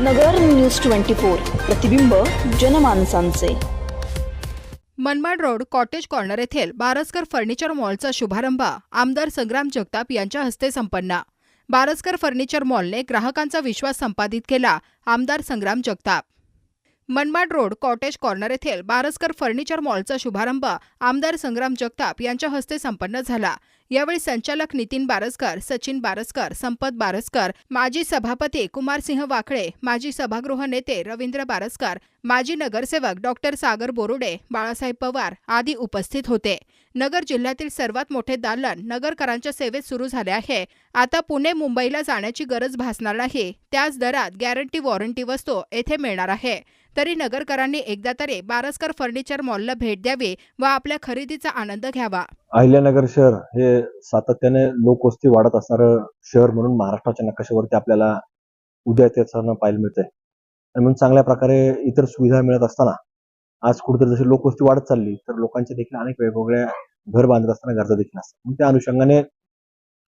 नगर news twenty four प्रतिबिंब जनमानसांचे. Manmad road cottage corner येथील बारसकर फर्निचर मॉलचा शुभारंभ आमदार संग्राम जगताप यांच्या हस्ते संपन्न. बारसकर फर्निचर मॉलने ग्राहकांचा विश्वास संपादित केला आमदार Sangram Jagtap. Manmad road cottage corner येथील बारसकर फर्निचर मॉलचा शुभारंभ आमदार संग्राम जगताप यांच्या हस्ते संपन्न झाला. यावेळी संचालक नितीन बारसकर सचिन बारसकर संपत बारसकर माजी सभापती कुमारसिंह वाकळे माजी सभागृह नेते रवींद्र बारसकर माजी नगरसेवक डॉक्टर सागर बोरुडे बाळासाहेब पवार आदी उपस्थित होते. नगर जिल्ह्यातील सर्वात मोठे दालन नगरकरांच्या सेवेत सुरू झाले आहे. आता पुणे मुंबईला जाण्याची गरज भासणार नाही. त्याच दरात गॅरंटी वॉरंटी वस्तू येथे मिळणार आहे. तरी नगरकरांनी एकदा तरी बारसकर फर्निचर मॉलला भेट द्यावी व आपल्या खरेदीचा आनंद घ्यावा. अहिल्यानगर शहर हे सातत्याने लोकवस्ती वाढत असणारं शहर म्हणून महाराष्ट्राच्या नकाशावरती आपल्याला उद्या त्याचं पाहायला मिळतंय. आणि म्हणून चांगल्या प्रकारे इतर सुविधा मिळत असताना आज कुठेतरी जशी लोकवस्ती वाढत चालली तर लोकांच्या देखील अनेक वेगवेगळ्या घर बांधत असताना गरजा देखील असतात. म्हणून त्या अनुषंगाने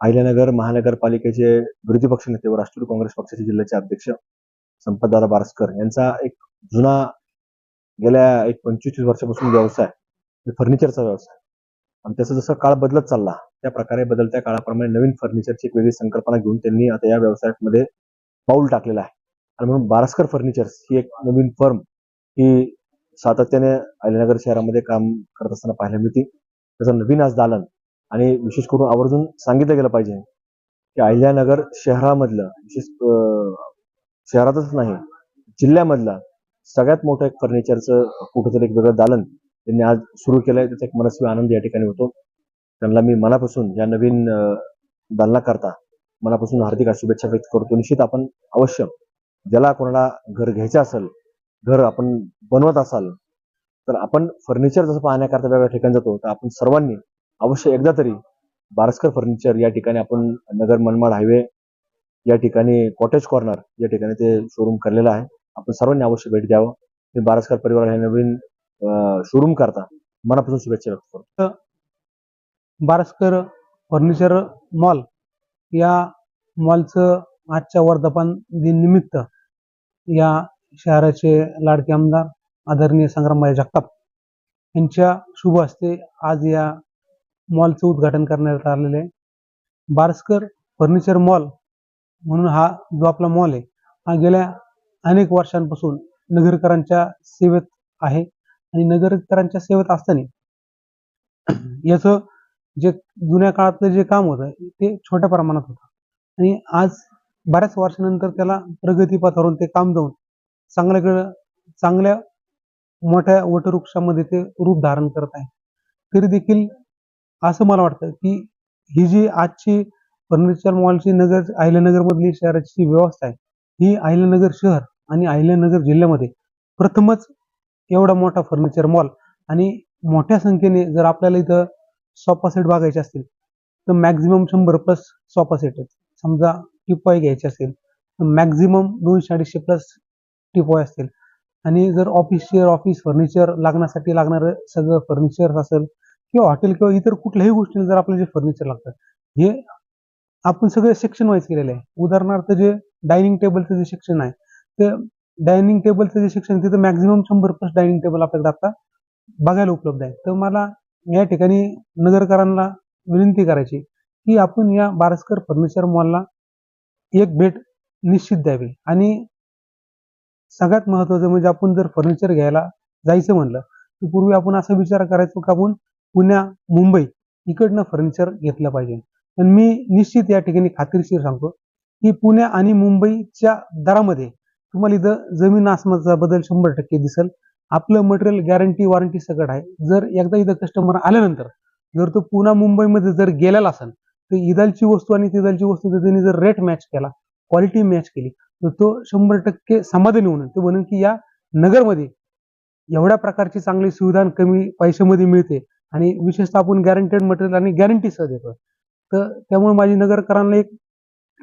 अहिल्यानगर महानगरपालिकेचे विरोधी पक्षनेते व राष्ट्रवादी काँग्रेस पक्षाचे जिल्ह्याचे अध्यक्ष संपतदादा बारसकर यांचा एक जुना गेल्या एक पंचवीस वर्षापासून व्यवसाय फर्निचरचा व्यवसाय आणि त्याचा जसा काळ बदलत चालला त्या प्रकारे बदलत्या काळाप्रमाणे नवीन फर्निचरची एक वेगळी संकल्पना घेऊन त्यांनी आता या व्यवसायामध्ये पाऊल टाकलेलं आहे. आणि म्हणून बारस्कर फर्निचर्स ही एक नवीन फर्म ही सातत्याने अहिल्यानगर शहरामध्ये काम करत असताना पाहायला मिळते. त्याचं नवीन आज दालन आणि विशेष करून आवर्जून सांगितलं गेलं पाहिजे की अहिल्यानगर शहरामधलं विशेष शहरातच नाही जिल्ह्यामधलं सगळ्यात मोठं एक फर्निचरचं कुठंतरी एक वेगळं दालन त्यांनी आज सुरू केलंय. त्याचा एक मनस्वी आनंद या ठिकाणी होतो. त्यांना मी मनापासून या नवीन दालनाकरता मनापासून हार्दिक शुभेच्छा व्यक्त करतो. निश्चित आपण अवश्य ज्याला कोणाला घर घ्यायचं असेल घर आपण बनवत असाल तर आपण फर्निचर जसं पाहण्याकरता वेगळ्या ठिकाणी जातो तर आपण सर्वांनी अवश्य एकदा तरी बारसकर फर्निचर या ठिकाणी आपण नगर मनमाड हायवे या ठिकाणी कॉटेज कॉर्नर या ठिकाणी ते शोरूम करलेलं आहे. आपण सर्वांनी अवश्य भेट द्यावं मी बारसकर परिवार हे नवीन शोरूम करता. मनापासून शुभेच्छा व्यक्त करतो. बारसकर फर्निचर मॉल या मॉलचं आजच्या वर्धापन दिन निमित्त या शहराचे लाडके आमदार आदरणीय संग्रामबाई जगताप यांच्या शुभ हस्ते आज या मॉलचं उद्घाटन करण्यात आलेलं आहे. बारसकर फर्निचर मॉल म्हणून हा जो आपला मॉल आहे हा गेल्या अनेक वर्षांपासून नगरकरांच्या सेवेत आहे. आणि नगरकरांच्या सेवेत असताना याचं जे जुन्या काळातलं जे काम होतं ते छोट्या प्रमाणात होतं. आणि आज बऱ्याच वर्षानंतर त्याला प्रगतीपथावरून ते काम जाऊन चांगल्याकडं चांगल्या मोठ्या वटवृक्षामध्ये ते रूप धारण करत आहे. तरी देखील असं मला वाटतं की ही जी आजची फर्निचर मॉलची नगर अहिल्यानगरमधली शहराची व्यवस्था आहे ही अहिल्यानगर शहर आणि अहिल्यानगर जिल्ह्यामध्ये प्रथमच एवढा मोठा फर्निचर मॉल आणि मोठ्या संख्येने जर आपल्याला इथं सोफा सेट बघायचे असतील तर मॅक्झिमम शंभर प्लस सोफा सेट आहेत. समजा टिपॉय घ्यायचे असेल तर मॅक्झिमम दोनशे अडीचशे प्लस टिपॉय असतील. आणि जर ऑफिस चेअर ऑफिस फर्निचर लागण्यासाठी लागणारं सगळं फर्निचर असेल किंवा हॉटेल किंवा इतर कुठल्याही गोष्टीने जर आपल्याला जे फर्निचर लागतं हे आपण सगळे सेक्शन वाईज केलेलं आहे. उदाहरणार्थ जे डायनिंग टेबलचं जे सेक्शन आहे डायनिंग टेबलचं जे शिक्षण तिथं मॅक्झिमम शंभर प्लस डायनिंग टेबल आपल्याकडे आता बघायला उपलब्ध आहे तर मला या ठिकाणी नगरकरांना विनंती करायची की आपण या बारसकर फर्निचर मॉलला एक भेट निश्चित द्यावी. आणि सगळ्यात महत्वाचं म्हणजे आपण जर फर्निचर घ्यायला जायचं म्हणलं तर पूर्वी आपण असा विचार करायचो की आपण पुण्या मुंबई इकडनं फर्निचर घेतलं पाहिजे. पण मी निश्चित या ठिकाणी खात्रीशीर सांगतो की पुण्या आणि मुंबईच्या दरामध्ये तुम्हाला इथं जमीन आसमानचा बदल शंभर टक्के दिसेल. आपलं मटेरियल गॅरंटी वॉरंटी सगळं आहे. जर एकदा इथं कस्टमर आल्यानंतर जर तो पुन्हा मुंबईमध्ये जर गेलेला असेल तर इदालची वस्तू आणि तिदालची वस्तू जर त्यांनी जर रेट मॅच केला क्वालिटी मॅच केली तर तो शंभर टक्के समाधानी होणार. ते म्हणून की या नगरमध्ये एवढ्या प्रकारची चांगली सुविधा कमी पैशामध्ये मिळते आणि विशेषतः आपण गॅरंटेड मटेरियल आणि गॅरंटी सह देतो तर त्यामुळे माझी नगरकरांना एक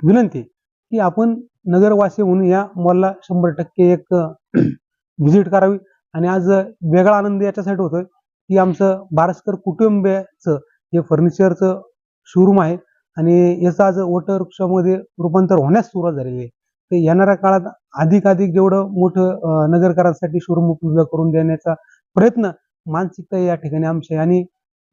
विनंती की आपण नगरवासी म्हणून या मॉलला शंभर टक्के एक व्हिजिट करावी. आणि आज वेगळा आनंद याच्यासाठी होतोय की आमचं बारसकर कुटुंबियाचं हे फर्निचरचं शोरूम आहे. आणि याचं आज वटवृक्षामध्ये रूपांतर होण्यास सुरुवात झालेली आहे. तर येणाऱ्या काळात अधिकाधिक जेवढं मोठं नगरकारांसाठी शोरूम उपलब्ध करून देण्याचा प्रयत्न मानसिकता या ठिकाणी आमची आणि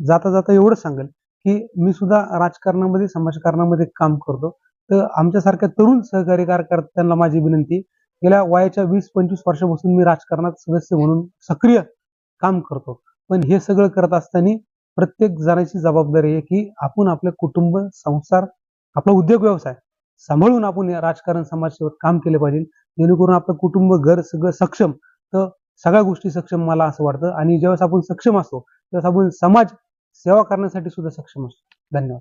जाता जाता एवढं सांगेल की मी सुद्धा राजकारणामध्ये समाजकारणामध्ये काम करतो. तर आमच्यासारख्या तरुण सहकारी कार्यकर्त्यांना माझी विनंती गेल्या वयाच्या वीस पंचवीस वर्षापासून मी राजकारणात सदस्य म्हणून सक्रिय काम करतो. पण हे सगळं करत असताना प्रत्येक जणाची जबाबदारी आहे की आपण आपले कुटुंब संसार आपला उद्योग व्यवसाय सांभाळून आपण राजकारण समाजसेवेत काम केले पाहिजे. जेणेकरून आपलं कुटुंब घर सगळं सक्षम तर सगळ्या गोष्टी सक्षम मला असं वाटतं. आणि ज्यावेळेस आपण सक्षम असतो त्यावेळेस आपण समाज सेवा करण्यासाठी सुद्धा सक्षम असतो. धन्यवाद.